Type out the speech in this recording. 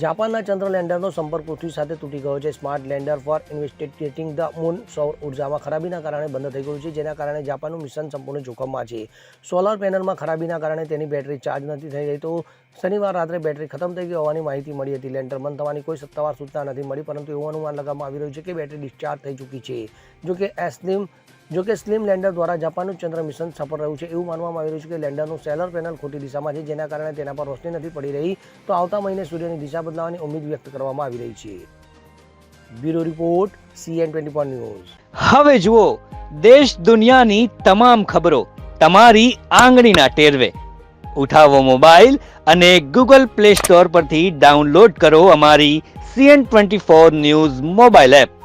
જાપાનના ચંદ્ર લેન્ડરનો સંપર્ક પૃથ્વી સાથે તૂટી ગયો છે. Smart lander for investigating the moon સૌર ઉર્જામાં ખરાબીના કારણે બંધ થઈ ગયું છે, જેના કારણે જાપાનનું મિશન સંપૂર્ણ જોખમમાં છે. સોલાર પેનલમાં ખરાબીના કારણે તેની બેટરી ચાર્જ નથી થઈ રહી, તો શનિવાર રાત્રે બેટરી ખતમ થઈ ગઈ હોવાની માહિતી મળી હતી. લેન્ડર બંધ થવાની કોઈ સત્તાવાર સૂચના નથી મળી, પરંતુ એવું અનુમાન લગાવવામાં આવી રહ્યું છે કે બેટરી ડિસ્ચાર્જ થઈ ચૂકી છે. જો કે એસ્લિમ જો કે સ્લિમ લેન્ડર દ્વારા જાપાનનું ચંદ્ર મિશન સફળ રહ્યું છે, એવું માનવામાં આવી રહ્યું છે કે લેન્ડરનું સેલર પેનલ ખોટી દિશામાં છે, જેના કારણે તેના પર રોશની નથી પડી રહી. તો આવતા મહિને સૂર્યની દિશા બદલાવાની ઉમ્મીદ વ્યક્ત કરવામાં આવી રહી છે. Bureau report CN twenty news. હવે જુઓ, દેશ દુનિયાની તમામ ખબરો તમારી આંગળીના ટેરવે. ઉઠાવો મોબાઈલ અને ગૂગલ પ્લે સ્ટોર પરથી ડાઉનલોડ કરો અમારી CN twenty four news mobile app.